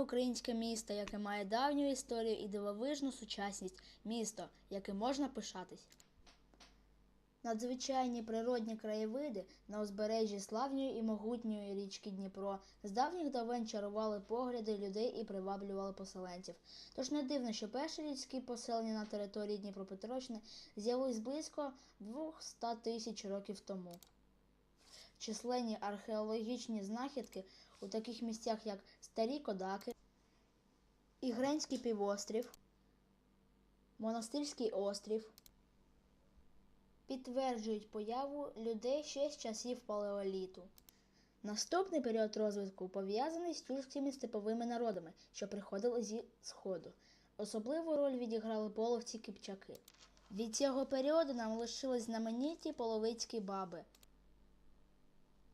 українське місто, яке має давню історію і дивовижну сучасність, місто, яким можна пишатись. Надзвичайні природні краєвиди на узбережжі славньої і могутньої річки Дніпро з давніх давен чарували погляди людей і приваблювали поселенців. Тож не дивно, що перші людські поселення на території Дніпропетровщини з'явились близько 200 тисяч років тому. Численні археологічні знахідки у таких місцях, як Старі Кодаки, Ігренський півострів, Монастирський острів, підтверджують появу людей ще з часів палеоліту. Наступний період розвитку пов'язаний з тюркськими степовими народами, що приходили зі Сходу. Особливу роль відіграли половці кипчаки. Від цього періоду нам лишились знамениті половицькі баби.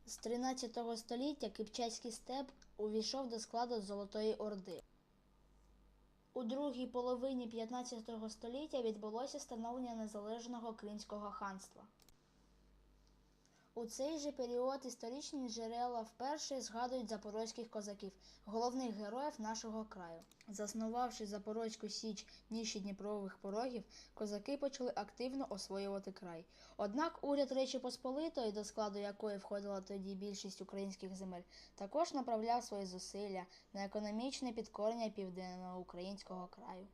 З 13 століття Кипчацький степ увійшов до складу Золотої Орди. У другій половині 15 століття відбулося становлення незалежного Кримського ханства. У цей же період історичні джерела вперше згадують запорозьких козаків, головних героїв нашого краю. Заснувавши Запорозьку Січ ніші Дніпрових порогів, козаки почали активно освоювати край. Однак уряд Речі Посполитої, до складу якої входила тоді більшість українських земель, також направляв свої зусилля на економічне підкорення південного українського краю.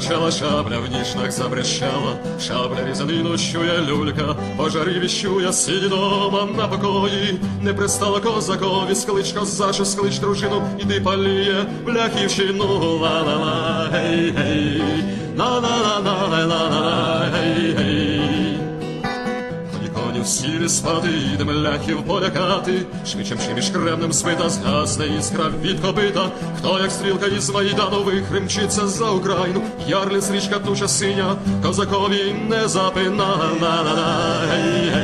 Зашкварчала шабля, в нішнах забрещала, шабля різанину чує люлька, пожарі віщує, сиді дома на покої, не пристала козакові, склич козачу, склич дружину, іди паліє, бляхівщину, ла-ла-ла, гей, гей, на-на-на-на, на-на-на, гей, гей. Коні коні всі спати, Ідем ляхів полякати, швидшим шиміш між кремнем збита згасне іскра від копита, хто як стрілка із Майдану вихримчиться за Україну, ярліс річка туча синя, козакові не запина, на на на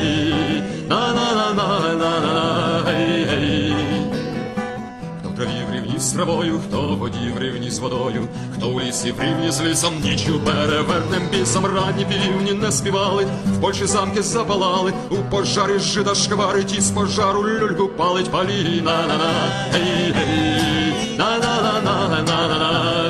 травою, хто в воді в рівні з водою, хто у лісі в рівні з лісом, нічю перевертним бісом ранні півні не співали, в Польщі замки запалали, у пожарі жида шкварить, і з пожару люльку палить палі, на на на гей гей, на на на на на на на.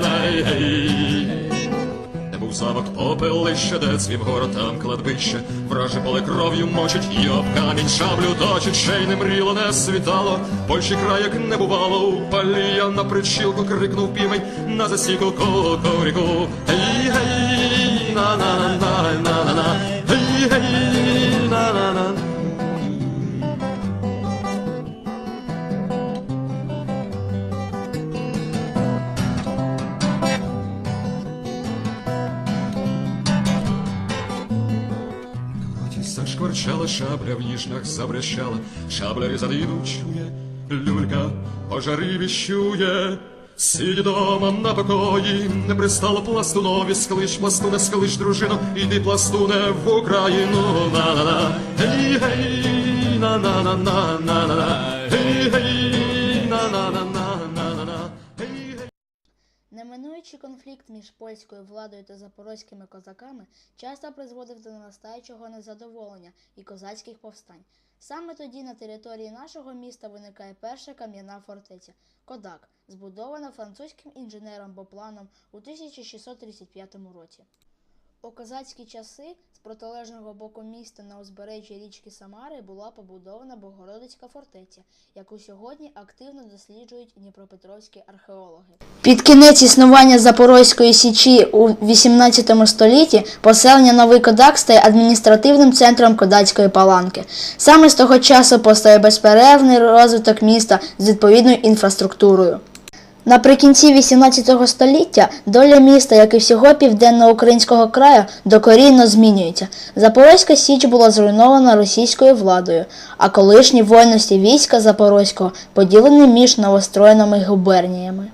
Замок попелище, де цвів гора, там кладбище, враже поле кров'ю мочить, і об камінь шаблю точить, ще й не мріло, не світало, Польщі край як не бувало, у палія на причілку крикнув півень, на засіку кокоріку. гей, гей, на на на на на на на гей, гей, на на на зашкварчала шабля, в ніжнах забрещала, шабля різанину чує, люлька пожари віщує. Сидь дома на покої, не пристало пластунові, склич пластуне, склич дружину, іди пластуне в Україну, на-на-на, гей, гей, на-на-на-на, на-на-на, гей, гей, Неминуючий конфлікт між польською владою та запорозькими козаками часто призводив до наростаючого незадоволення і козацьких повстань. Саме тоді на території нашого міста виникає перша кам'яна фортеця Кодак, збудована французьким інженером Бопланом у 1635 році. У козацькі часи з протилежного боку міста на узбережжі річки Самари була побудована Богородицька фортеця, яку сьогодні активно досліджують дніпропетровські археологи. Під кінець існування Запорозької січі у 18 столітті поселення Новий Кодак стає адміністративним центром Кодацької паланки. Саме з того часу постає безперервний розвиток міста з відповідною інфраструктурою. Наприкінці 18 століття доля міста, як і всього південно-українського краю, докорінно змінюється. Запорозька Січ була зруйнована російською владою, а колишні вольності війська Запорозького поділені між новостроєними губерніями.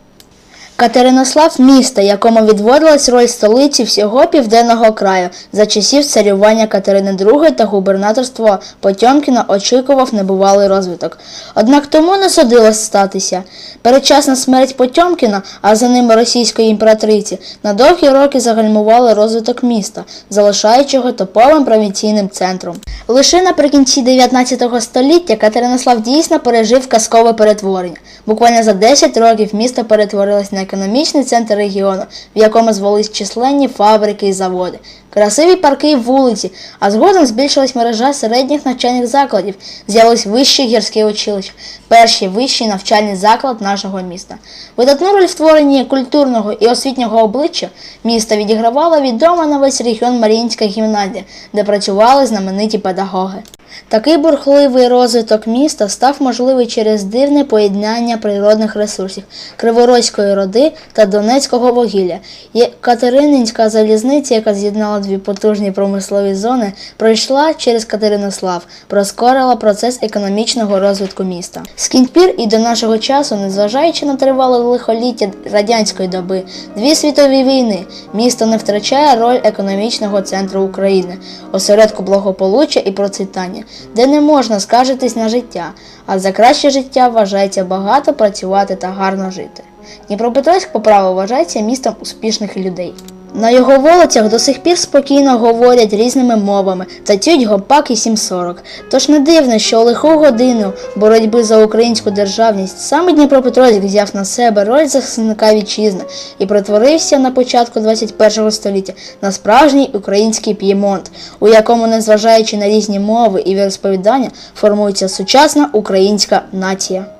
Катеринослав місто, якому відводилась роль столиці всього південного краю за часів царювання Катерини II та губернаторства Потьомкіна очікував небувалий розвиток. Однак тому не судилось статися. Передчасна смерть Потьомкіна, а за ним російської імператриці, на довгі роки загальмували розвиток міста, залишаючи його топовим провінційним центром. Лише наприкінці 19 століття Катеринослав дійсно пережив казкове перетворення. Буквально за 10 років місто перетворилось на економічний центр регіону, в якому звелись численні фабрики і заводи, красиві парки і вулиці, а згодом збільшилась мережа середніх навчальних закладів, з'явились вищі гірські училища, перший вищий навчальний заклад нашого міста. Видатну роль в створенні культурного і освітнього обличчя міста відігравала відома на весь регіон Маріїнська гімназія, де працювали знамениті педагоги. Такий бурхливий розвиток міста став можливий через дивне поєднання природних ресурсів Криворозької роди та Донецького вугілля. Є Катерининська залізниця, яка з'єднала дві потужні промислові зони, пройшла через Катеринослав, проскорила процес економічного розвитку міста. З кіньпір і до нашого часу, незважаючи на тривале лихоліття радянської доби, дві світові війни, місто не втрачає роль економічного центру України, осередку благополуччя і процвітання, де не можна скаржитись на життя, а за краще життя вважається багато працювати та гарно жити. Дніпропетровськ по праву вважається містом успішних людей. На його вулицях до сих пір спокійно говорять різними мовами, танцюють гопак і 740. Тож не дивно, що у лиху годину боротьби за українську державність саме Дніпропетровськ взяв на себе роль захисника вітчизни і перетворився на початку 21 століття на справжній український п'ємонт, у якому, незважаючи на різні мови і віросповідання, формується сучасна українська нація.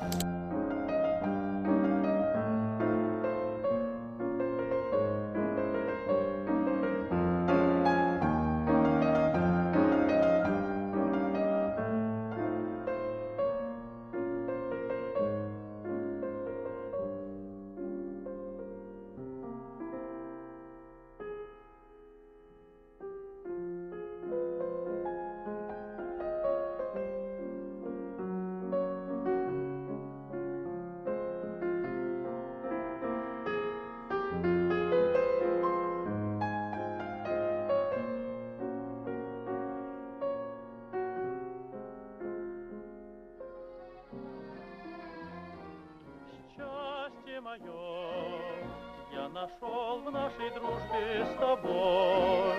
Нашей дружбе с тобой.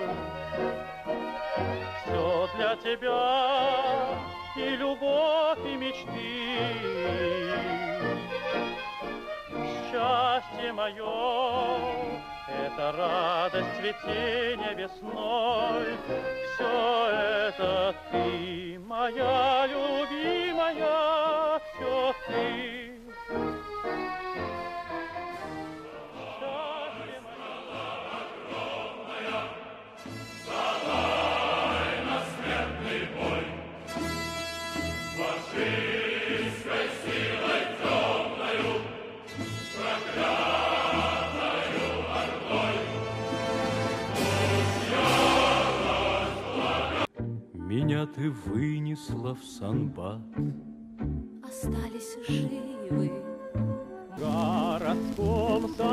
Все для тебя и любовь, и мечты. Счастье мое — это радость цветения весной. Все это ты, моя любимая, все ты. ты вынесла в санбат остались живы. В городском саду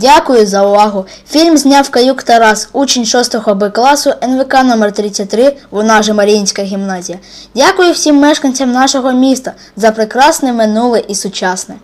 Дякую за увагу. Фільм зняв Каюк Тарас, учень 6 Б класу НВК номер 33, вона же Маріїнська гімназія. Дякую всім мешканцям нашого міста за прекрасне минуле і сучасне.